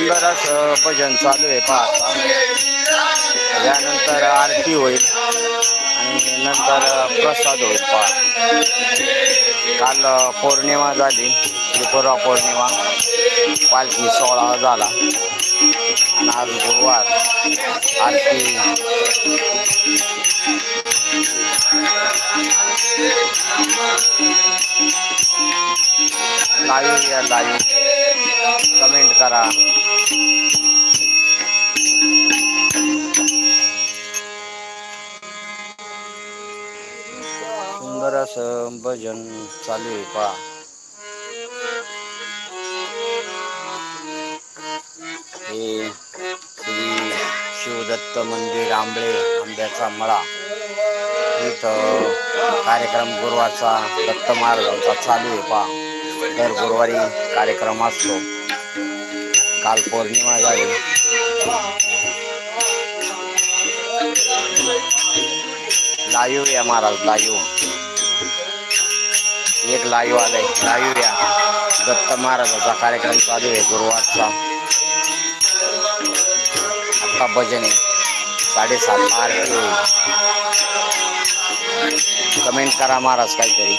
सुंदर असं भजन चालू आहे पाहता यानंतर आरती होईल आणि नंतर प्रसाद होईल पहा काल पौर्णिमा झाली त्रिपुरा पौर्णिमा पालखी सोहळा झाला. आणि आज गुरुवार आरती. लाईव्ह या लाईव्ह. कमेंट करा. असं भजन चालू आहे पहा. हे श्री शिवदत्त मंदिर आंबळे आंब्याचा मळा. इथं कार्यक्रम गुरुवारचा दत्त महाराजांचा चालू आहे पहा. दर गुरुवारी कार्यक्रम असतो. काल पौर्णिमा झाली. लाईव्ह या महाराज लाईव्ह. एक लाईव्ह आलंय. लाईव्ह या. दत्त महाराजाचा कार्यक्रम चालू आहे गुरुवारचा. आता भजन आहे. साडेसात आरती होईल. कमेंट करा महाराज काहीतरी.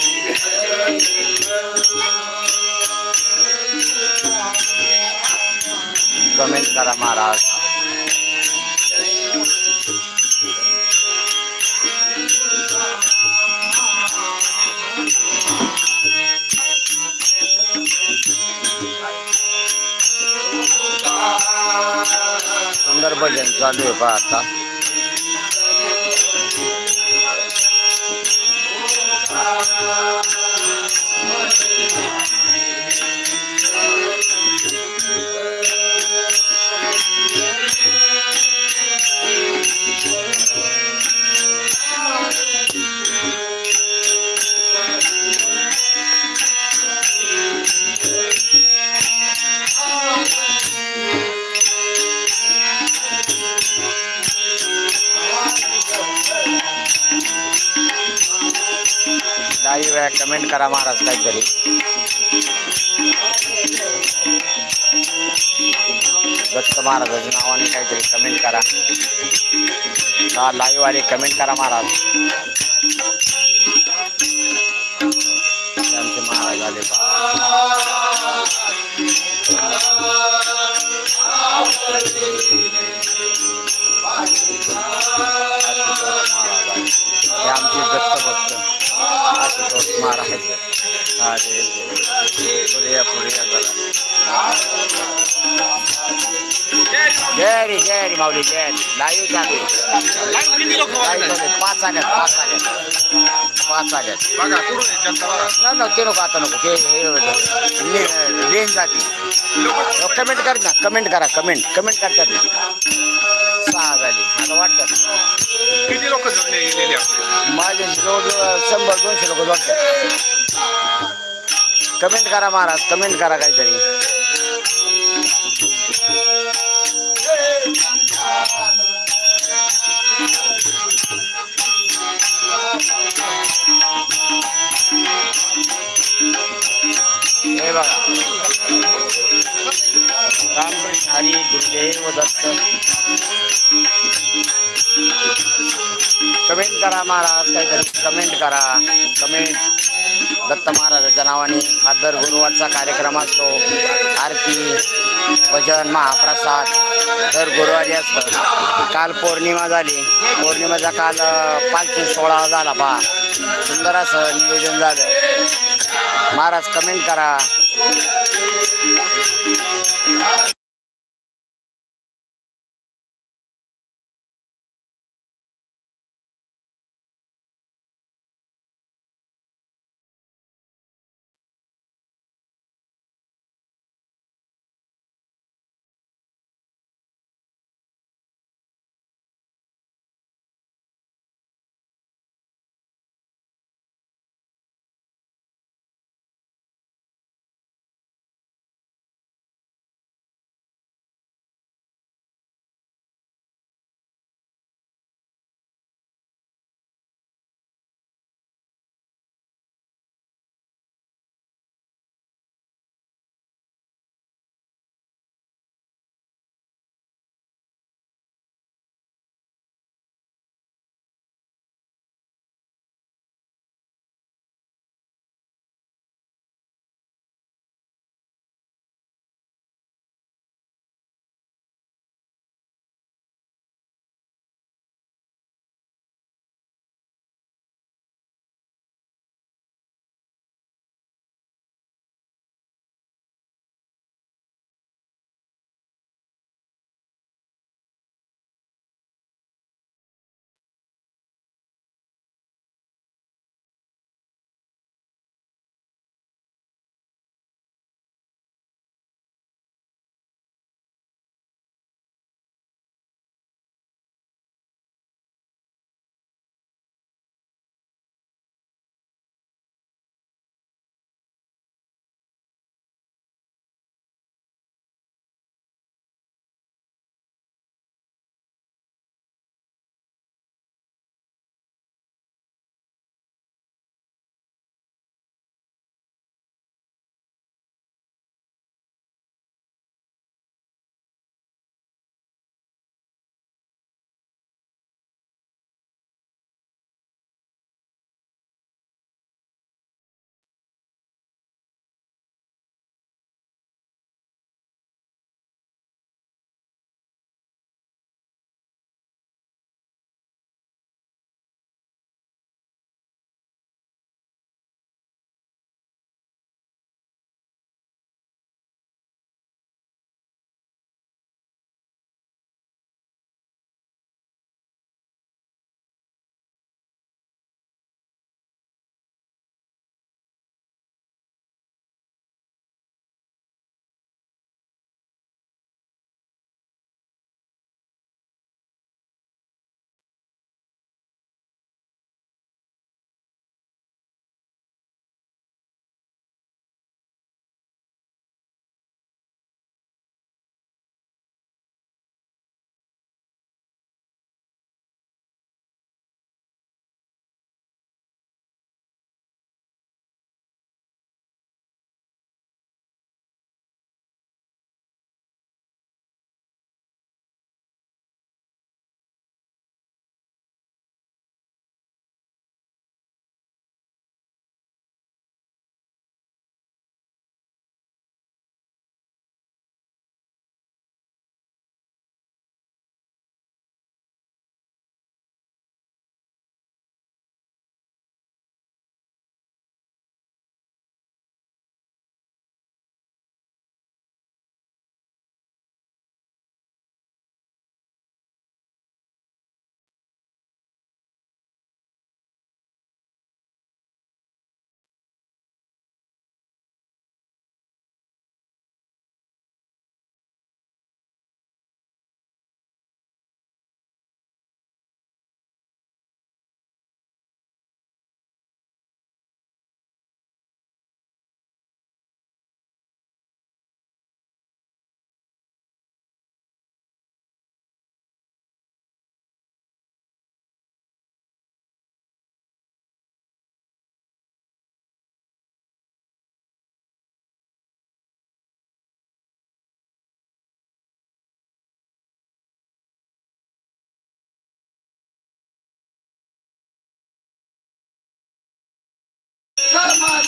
कमेंट करा महाराज. सुंदर भजन चालू आहे पहा करा? महाराज काहीतरी दत्त महाराजाच्या नावाने काहीतरी कमेंट करा. हा लाईव्ह आले कमेंट करा महाराज? चालू आहे. लाईव्ह चालू आहे. पाच आल्यात पाच आल्यात पाच आल्यात नाही ना ते नको आता नको. ते हे रेंज जाते. कमेंट कर ना कमेंट करा कमेंट कमेंट करतात ना. सहा झाली आता वाटतात किती लोक माझे जवळजवळ शंभर दोनशे लोक जोडतात. कमेंट करा महाराज कमेंट करा काहीतरी. कमेंट करा महाराज काहीतरी कमेंट करा. कमेंट दत्त महाराजाच्या नावाने हा दर गुरुवारचा कार्यक्रम असतो. आरती भजन महाप्रसाद दर गुरुवारी असतो. काल पौर्णिमा झाली. पौर्णिमेचा काल अं, पालखी सोळा झाला पहा. सुंदर असं नियोजन झालं. महाराज कमेंट करा.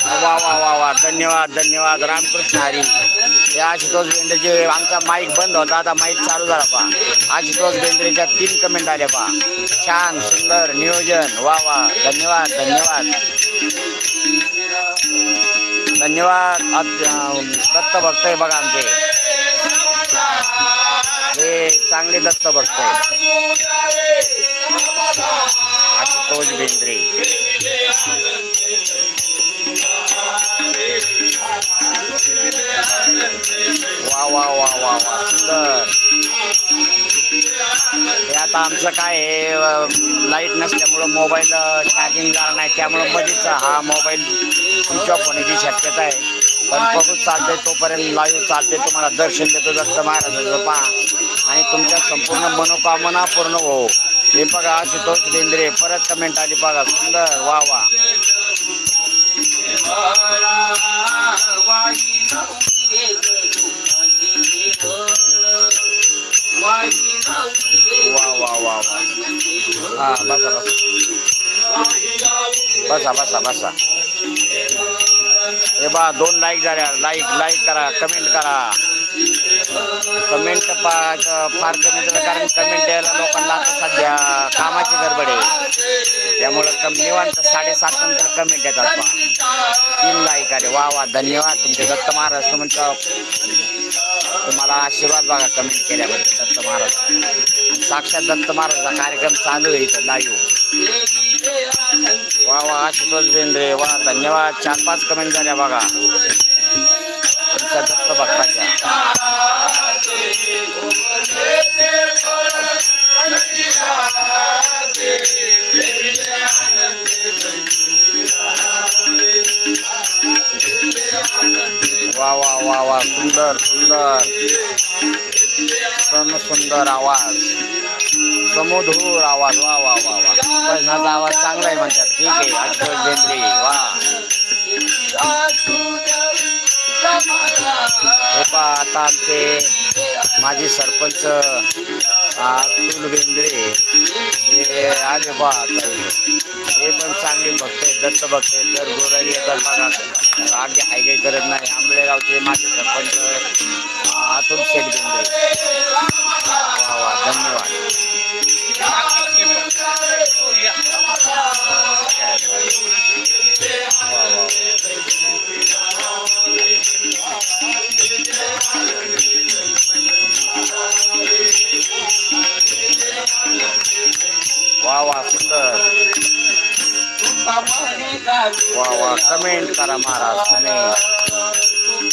वा वा वा वा. धन्यवाद धन्यवाद. रामकृष्ण हरी. हे आशुतोष बेंद्रेचे आमचा माईक बंद होता. आता माईक चालू झाला पा आशुतोष बेंद्रेच्या तीन कमेंट आल्या पा छान सुंदर नियोजन. वा वा. धन्यवाद धन्यवाद. धन्यवाद. दत्त भक्त आहे बघा आमचे. हे चांगले दत्त भक्त आहे आशुतोष बेंद्रे. कसं काय हे लाइट नसल्यामुळं मोबाईल चार्जिंग झाला नाही. त्यामुळं मध्येच हा मोबाईल स्विच ऑफ होण्याची शक्यता आहे. पण बघूच चालते तोपर्यंत लाईव्ह चालते तुम्हाला दर्शन देतो दत्त महाराजाचं. पहा. आणि तुमच्या संपूर्ण मनोकामना पूर्ण हो. हे बघा आशुतोष बेंद्रे परत कमेंट आली बघा. सुंदर. वा वा. वा वा वा वा हा बसा बसा बसा. बसा बसा हे बा दोन लाईक झाल्या लाईक लाईक करा कमेंट करा. कमेंट फार कमी झालं कारण कमेंट द्यायला लोकांना आता सध्या कामाची गडबड आहे. त्यामुळं कम निवांत साडेसात नंतर कमेंट येतात पा तीन लाईक आले. वा वा धन्यवाद तुमचे दत्त महाराज. तुमचं तुम्हाला आशीर्वाद बघा कमेंट केल्याबद्दल दत्त महाराज. साक्षात दत्त महाराजचा कार्यक्रम चालू आहे इथं लाईव्ह वा वा आशुतोष बेंद्रे वा धन्यवाद. चार पाच कमेंट झाल्या बघा. तुमच्या दत्त भक्ताच्या. वा वा वा वा सुंदर सुंदर. सन सुंदर आवाज. समोधूर आवाज वा वा वा वा. भजनाचा आवाज चांगला आहे म्हणतात. ठीक आहे अक्षर बेंद्रे वा. हे पा आता आमचे माजी सरपंच बेंद्रे हे आले बा हे पण चांगले भक्त आहेत दत्त भक्त आहेत. दर गोरारी येतात बघा आगे हायगाय करत नाही. आंबळेगावचे माझे सरपंच अं, अतुल शेठ बेंद्रे. वा वा धन्यवाद. वा वा कमेंट करा महाराज कमेंट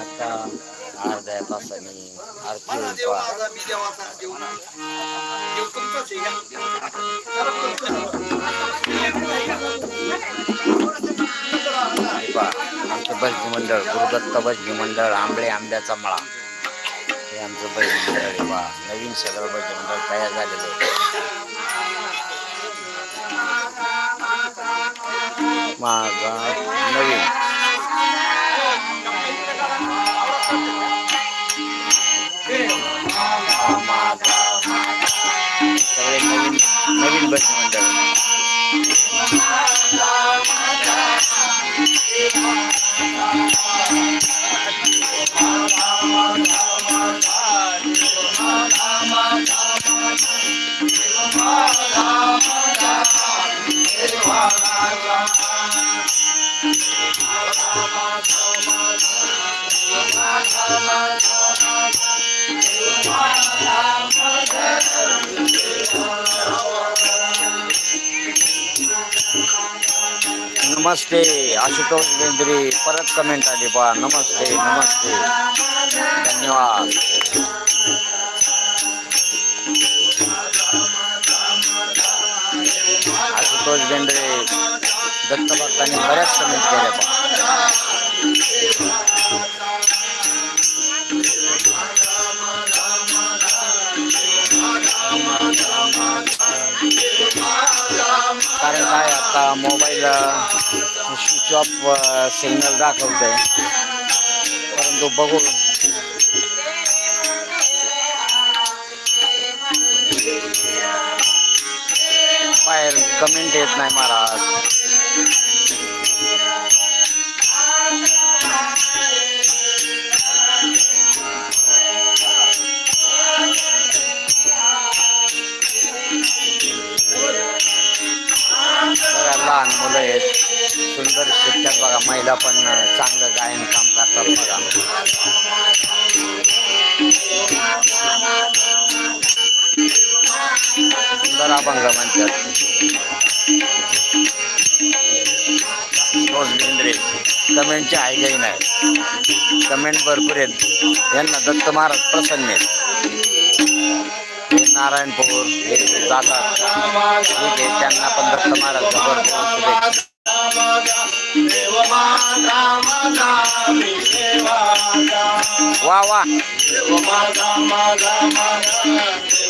आता अर्ध्या तासाने आरती आमचं भजनी मंडळ गुरुदत्त भजनी मंडळ आंबळे आंब्याचा मळा. हे आमचं भजनी मंडळ पहा नवीन सगळं भजनी मंडळ तयार झालेलं आहे. माझा नवीन हा माझा सगळे नवीन नवीन भजनी मंडळ नमस्ते आशुतोष बेंद्रे परत कमेंट आली पहा नमस्ते नमस्ते. धन्यवाद. आशुतोष बेंद्रे दत्तभक्तांनी बऱ्याच कमेंट केल्या कारण काय आता मोबाईल स्विच ऑफ सिग्नल दाखवते परंतु बघू बाहेर कमेंट येत नाही महाराज. अभंग म्हणतात. हो, रोज कमेंटची आहे काही नाही. कमेंट भरपूर आहेत. यांना दत्त महाराज प्रसन्न आहेत. हे नारायणपूर हे जातात ठीक आहे त्यांना पण दत्त महाराज भरपूर वा वा.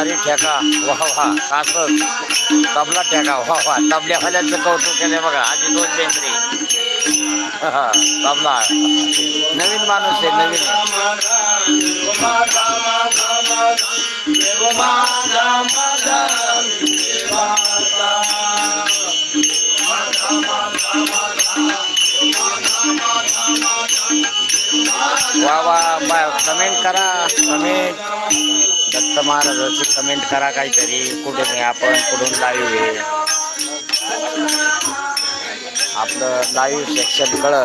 भारी ठेका. वा वा कासच तबला ठेका. वा वा तबल्यावाल्यांचं कौतुक केलंय बघा. आजी दोन बेंद्री तबला. नवीन माणूस आहे, नवीन. वा वा कमेंट करा. कमेंट दत्त महाराजाची कमेंट करा काहीतरी. कुठे नाही आपण? कुठून लाईव्ह आहे? आपलं लाईव्ह सेक्शन कळन.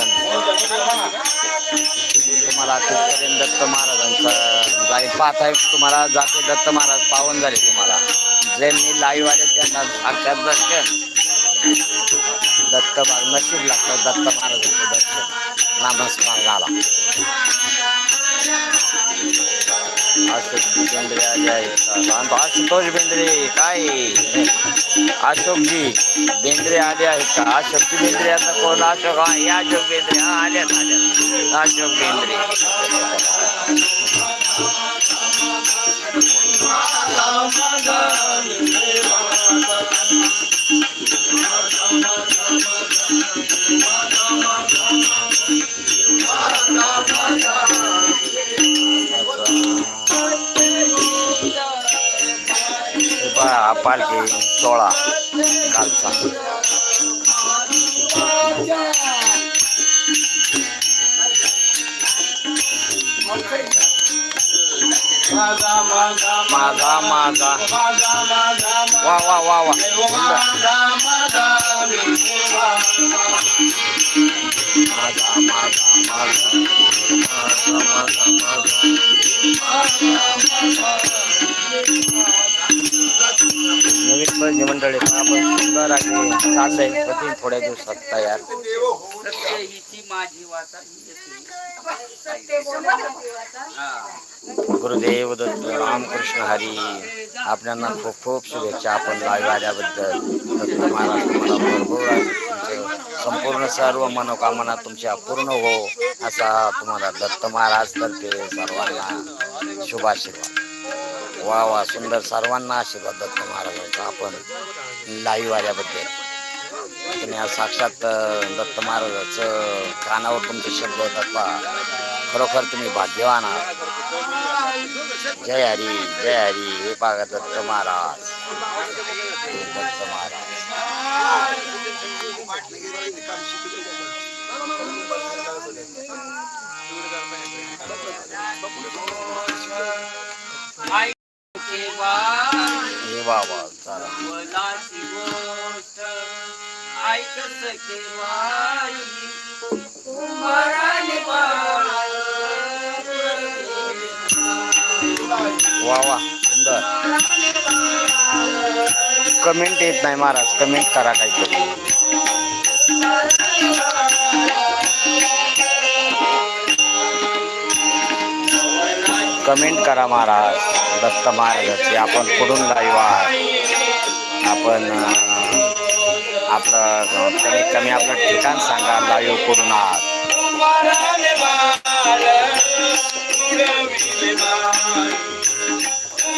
तुम्हाला तिथपर्यंत दत्त महाराजांचं जाईल पाहताय तुम्हाला जाते दत्त महाराज पावन झाले तुम्हाला. ज्यांनी लाईव्ह आले त्यांना साक्षात दर्शन. दत्त महाराज नशीब लागतं दत्त महाराजांचं दर्शन. नामस्कार झाला. अशोक बेंद्रे आले आहेत का? आशुतोष बेंद्रे काय? अशोकजी बेंद्रे आले आहेत का अशोकजी बेंद्रे आता कोण अशोक हा अशोक बेंद्रे हा आल्यात आल्यात अशोक बेंद्रे सोळा कालचा माझा माझा वा वा वा वा सुंदर. माझा माझा माझा माझा नवीन भजनी मंडळी आपण सुंदर आणि चाललंय होतील थोड्या दिवसात तयार. गुरुदेव दत्त रामकृष्ण हरी आपल्याला खूप खूप शुभेच्छा आपण लाईव्ह आल्याबद्दल. दत्त महाराज भरपूर संपूर्ण सर्व मनोकामना तुमच्या पूर्ण हो असा तुम्हाला दत्त महाराज तर्फे सर्वांना शुभाशीर्वाद. वा वा सुंदर सर्वांना आशीर्वाद दत्त महाराजांचा. आपण लाईव्ह आल्याबद्दल. तुम्ही आज साक्षात दत्त महाराजाचं कानावर तुमचे शब्द दत्ता खरोखर तुम्ही भाग्यवान आहात. जय हरी जय हरी. हे पागा दत्त महाराज. दत्त महाराज. वा वा चला गोष्ट वा वा सुंदर. कमेंट येत नाही महाराज कमेंट करा काहीतरी. कमेंट करा महाराज. दत्त महाराजाची आपण कुठून लाईव्ह आहात आपण आपलं कमीत कमी आपलं ठिकाण सांगा लाईव्ह कुठून आहात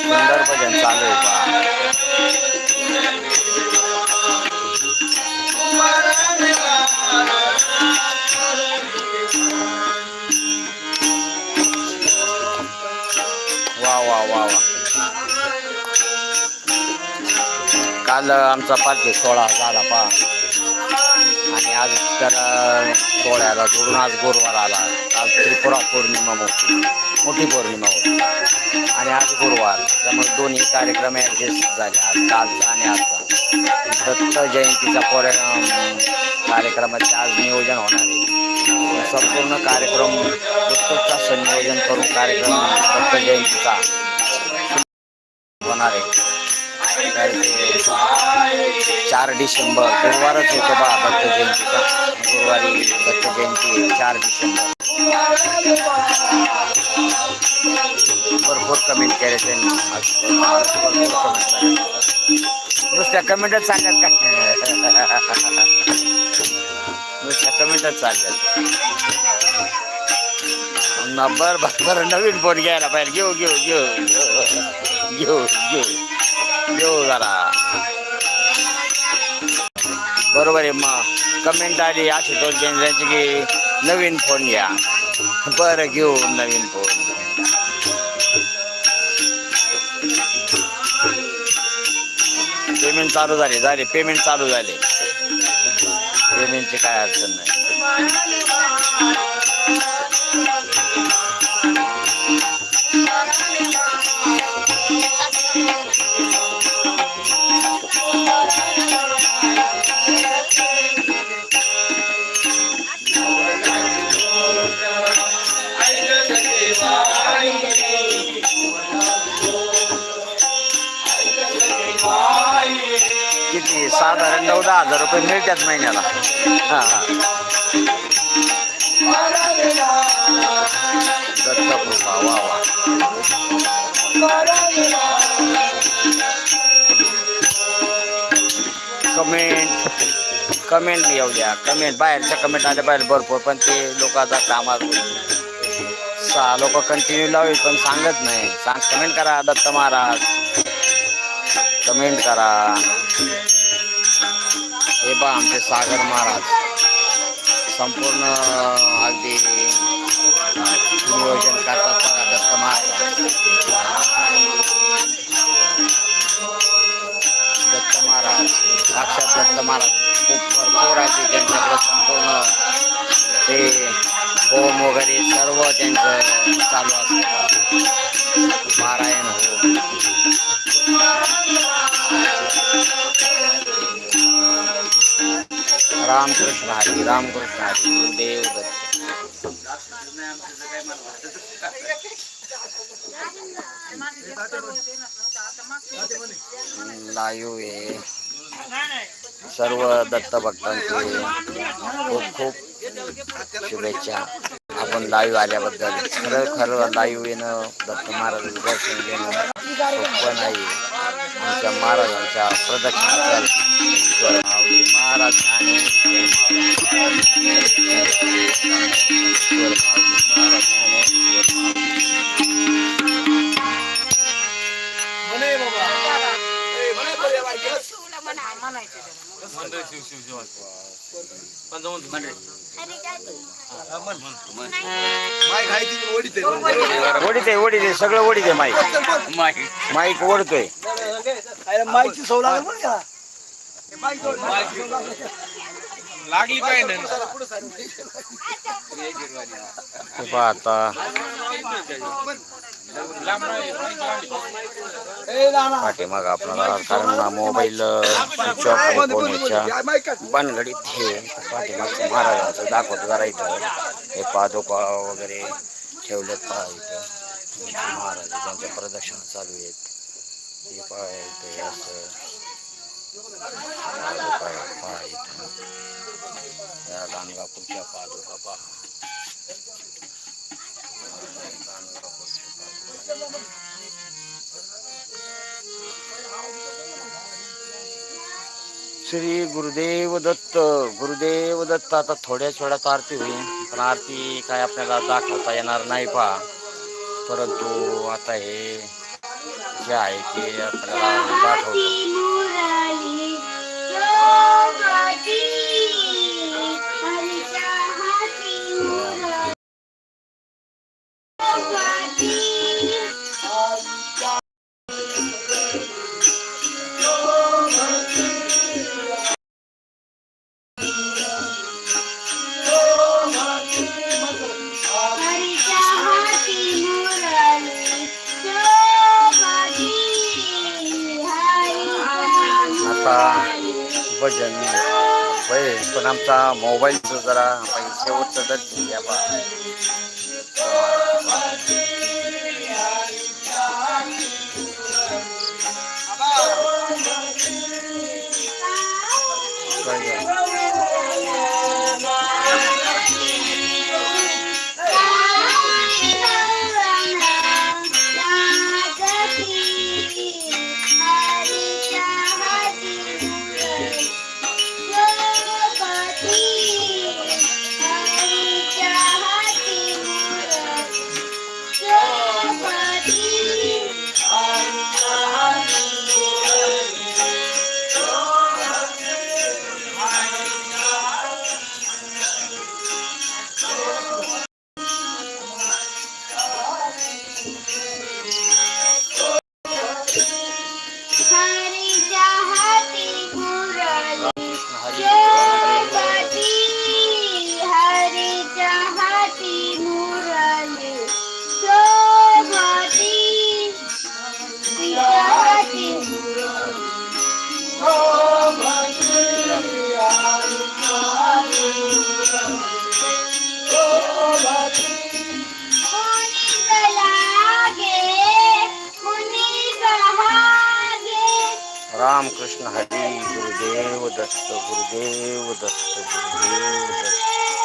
सुंदर भजन चालू आहे काल आमचा पालखी सोळा झाला पा आणि आज तर सोळ्याला जोडून आज गुरुवार आला. काल त्रिपुरा पौर्णिमा मोठी मोठी पौर्णिमा होती. आणि आज गुरुवार. त्यामुळे दोन्ही कार्यक्रम ॲडजस्ट झाले. आज कालचा आणि आजचा दत्त जयंतीचा पोर कार्यक्रमाचे आज नियोजन होणार आहे. संपूर्ण कार्यक्रम उत्कृष्ट संयोजन नियोजन करून कार्यक्रम दत्त जयंतीचा होणार आहे. चार डिसेंबर बा दत्त जयंतीचा गुरुवारी दत्त जयंती चार डिसेंबर भरपूर कमेंट केले त्यांनी कमेंट. नुसत्या कमेंटच सांगत का नुसत्या कमेंटच न बर बर नवीन फ़ोन घ्यायला पाहिजे घेऊ घेऊ घेऊ घेऊ घेऊ घेऊ जरा बरोबर आहे मग. कमेंट आली आशुतोष बेंद्राची की नवीन फोन घ्या. बरं घेऊ नवीन फोन पेमेंट चालू झाले झाले पेमेंट चालू झाले. पेमेंटची काय अडचण नाही. नऊ दहा हजार रुपये मिळतात महिन्याला. हां हां. वा वा. कमेंट कमेंट येऊ द्या. कमेंट बाहेरच्या कमेंट आल्या बाहेर भरपूर पण ते लोक आता कामात सहा लोक कंटिन्यू लावेल पण सांगत नाही. सांग कमेंट करा दत्त महाराज. कमेंट करा. बा आमचे सागर महाराज. संपूर्ण अगदी नियोजन करतात बघा दत्त महाराज. दत्त महाराज साक्षात दत्त महाराज खूप भरपूर आहे त्यांच्याकडे संपूर्ण ते होम वगैरे सर्व त्यांचं चालू असतं. पारायण हो रामकृष्ण हरी रामकृष्ण हरी गुरुदेव दत्त लाईव्ह आहे सर्व दत्त भक्तांचे खूप खूप शुभेच्छा। आपण लाईव्ह आल्याबद्दल। खरं खरं लाईव्ह येणं दत्त महाराजांचं दर्शन घेणं सोपं नाही आमच्या महाराजांच्या प्रदक्षिणा महाराज ज्ञानेश्वर माऊली. ईश्वर माऊली ओढीत आहे ओढीत आहे सगळं ओढीत आहे माईक. माईक ओढतोय. माहिती सवय लागेल बरं का लागली काय पहा आता. पाठीमाग आपल्याला कारण मोबाईल स्विच ऑफ होण्याच्या बनगडीत हे पाठीमाग महाराजांचं दाखवत जरा इथं. हे पादोका वगैरे ठेवलेत पहा इथं. त्यांचे महाराज त्यांच्या प्रदक्षिणा चालू आहेत. हे पाय ते असं. पाय पाय इथं. या गाणगापूरच्या पादोका पहा. गाणगापूरच्या पादुका. श्री गुरुदेव दत्त गुरुदेव दत्त आता थोड्याच वेळात आरती होईल पण आरती काय आपल्याला दाखवता येणार नाही पहा परंतु आता हे जे आहे ते आपल्याला दाखवतो. जरा बाई शेवटचं दर्शन घ्या बा. रामकृष्ण हरी गुरुदेव दत्त गुरुदेव दत्त गुरुदेव दत्त।